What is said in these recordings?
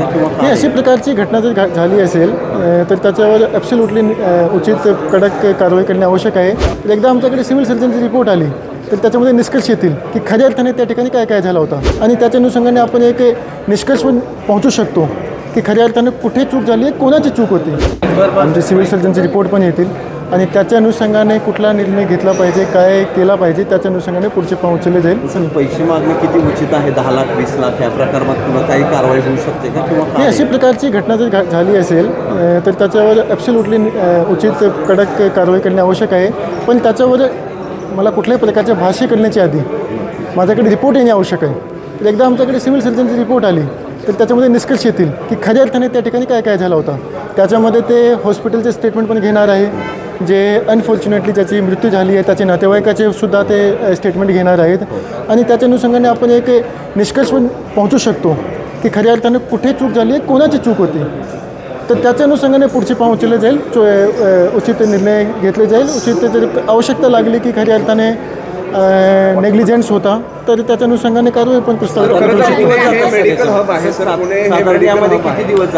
ही अशी प्रकारची घटना जर घा- झाली असेल तर त्याच्यावर ॲब्सोल्युटली उचित कडक कारवाई करणे आवश्यक आहे. तर एकदा आमच्याकडे सिव्हिल सर्जनची रिपोर्ट आली तर त्याच्यामध्ये निष्कर्ष येतील की खऱ्या अर्थाने त्या ठिकाणी काय काय झाला होता. आणि त्याच्या अनुषंगाने आपण एक निष्कर्ष पोहोचू शकतो की खऱ्या अर्थाने कुठे चूक झाली आहे कोणाची चूक होती. आमचे सिव्हिल सर्जनचे रिपोर्ट पण येतील. आणि त्याच्या अनुषंगाने कुठला निर्णय घेतला पाहिजे काय केला पाहिजे त्याच्या अनुषंगाने पुढचे पाऊल उचलले जाईल. सर पैसे मागणे किती उचित आहे? दहा लाख वीस लाख या प्रकारात पुन्हा काही कारवाई होऊ शकते का किंवा? अशी प्रकारची घटना जर घा- झाली असेल तर त्याच्यावर ॲब्सोल्युटली उचित कडक कारवाई करणे आवश्यक आहे. पण त्याच्यावर मला कुठल्याही प्रकारच्या भाष्य करण्याची आधी माझ्याकडे रिपोर्ट येणे आवश्यक आहे. तर एकदा आमच्याकडे सिव्हिल सर्जनची रिपोर्ट आली तर त्याच्यामध्ये निष्कर्ष येतील की खऱ्या अर्थाने त्या ठिकाणी काय काय झाला होता. त्याच्यामध्ये ते हॉस्पिटलचे स्टेटमेंट पण घेणार आहे. जे अनफॉर्च्युनेटली ज्याची मृत्यू झाली आहे त्याचे नातेवाईकाचे सुद्धा ते स्टेटमेंट घेणार आहेत. आणि त्याच्या अनुषंगाने आपण एक निष्कर्ष पण पोहोचू शकतो की खऱ्या अर्थाने कुठे चूक झाली आहे कोणाची चूक होती. तर त्याच्या अनुषंगाने पुढचे पाऊल उचलले जाईल चो- उचित निर्णय घेतले जाईल. उचित जर आवश्यकता लागली की खऱ्या अर्थाने नेग्लिजन्स होता तर त्याच्या अनुषंगाने कारवाई पण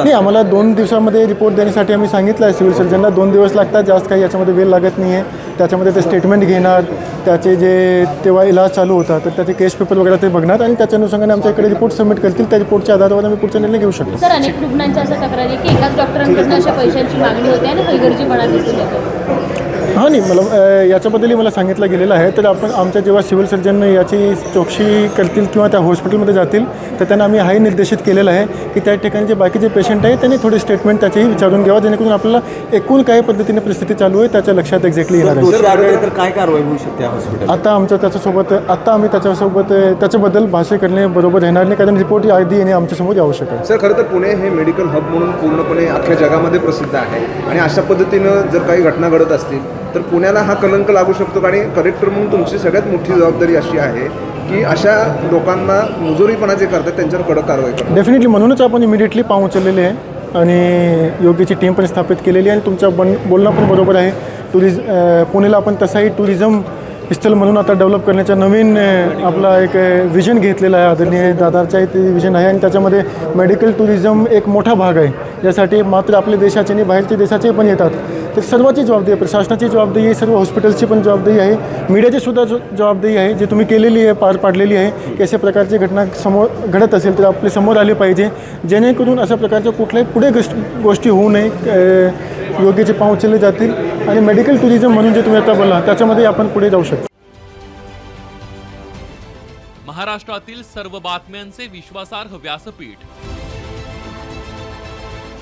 नाही आम्हाला दोन दिवसामध्ये रिपोर्ट देण्यासाठी आम्ही सांगितलं आहे सिव्हिल सर्जनला दोन दिवस लागतात जास्त काही याच्यामध्ये वेळ लागत नाही आहे त्याच्यामध्ये ते स्टेटमेंट घेणार त्याचे जे तेव्हा इलाज चालू होता तर त्याचे केस पेपर वगैरे ते बघणार आणि त्याच्या अनुषंगाने आमच्या इकडे रिपोर्ट सबमिट करतील. त्या रिपोर्टच्या आधारावर आम्ही पुढचा निर्णय घेऊ शकतो. सर अनेक रुग्णांच्या असं तक्रार की एकाच डॉक्टरांकडून अशा पैशांची मागणी होते आणि हलगर्जीपणा दिसून येतो. हां नाही मला याच्याबद्दलही मला सांगितलं गेलेलं आहे. तर आपण आमच्या जेव्हा सिव्हिल सर्जन याची चौकशी करतील किंवा त्या हॉस्पिटलमध्ये जातील तर त्यांना आम्ही हाही निर्देशित केलेलं आहे की त्या ठिकाणी जे बाकीचे पेशंट आहेत त्यांनी थोडे स्टेटमेंट त्याचेही विचारून घ्यावं जेणेकरून आपल्याला एकूण काय पद्धतीने परिस्थिती चालू आहे त्याच्या लक्षात एक्झॅक्टली येणार आहे. काय कारवाई होऊ शकते हॉस्पिटल आता आमचं त्याच्यासोबत आत्ता आम्ही त्याच्यासोबत त्याच्याबद्दल भाष्य करणे बरोबर येणार नाही कारण रिपोर्ट आधी येणे आमच्यासमोर आवश्यक आहे. सर खरं तर पुणे हे मेडिकल हब म्हणून पूर्णपणे अख्ख्या जगामध्ये प्रसिद्ध आहे आणि अशा पद्धतीनं जर काही घटना घडत असतील तर पुण्याला हा कलंक लागू शकतो. आणि कलेक्टर म्हणून तुमची सगळ्यात मोठी जबाबदारी अशी आहे की अशा लोकांना मुजोरीपणा जे करतात त्यांच्यावर कडक कारवाई करतात. डेफिनेटली म्हणूनच आपण इमिडिएटली पाहून उचललेले आहे आणि योग्यची टीम पण स्थापित केलेली आहे आणि तुमच्या बन बोलणं पण बरोबर आहे. टुरिज पुणेला आपण तसाही टुरिझम स्थल म्हणून आता डेव्हलप करण्याचा नवीन आपला एक विजन घेतलेला आहे. आदरणीय दादारचा ते विजन आहे आणि त्याच्यामध्ये मेडिकल टुरिझम एक मोठा भाग आहे. यासाठी मात्र आपल्या देशाचे आणि बाहेरच्या देशाचे पण येतात. तर सर्वाची जबाबदारी आहे. प्रशासनाची जबाबदारी आहे सर्व हॉस्पिटलची पण जबाबदारी आहे. मीडियाची सुद्धा जो- जबाबदारी आहे. जे तुम्ही केलेली आहे पार पाडलेली आहे की अशा प्रकारची घटना समोर घडत असेल तर आपले समोर आले पाहिजे. जेणेकरून अशा प्रकारच्या कुठल्याही पुढे गोष्ट गोष्टी होऊ नये योग्यचे पाव उचलले जातील. आणि मेडिकल टुरिझम म्हणून जे तुम्ही आता बोला त्याच्यामध्ये आपण पुढे जाऊ शकतो. महाराष्ट्रातील सर्व बातम्यांचे विश्वासार्ह व्यासपीठ.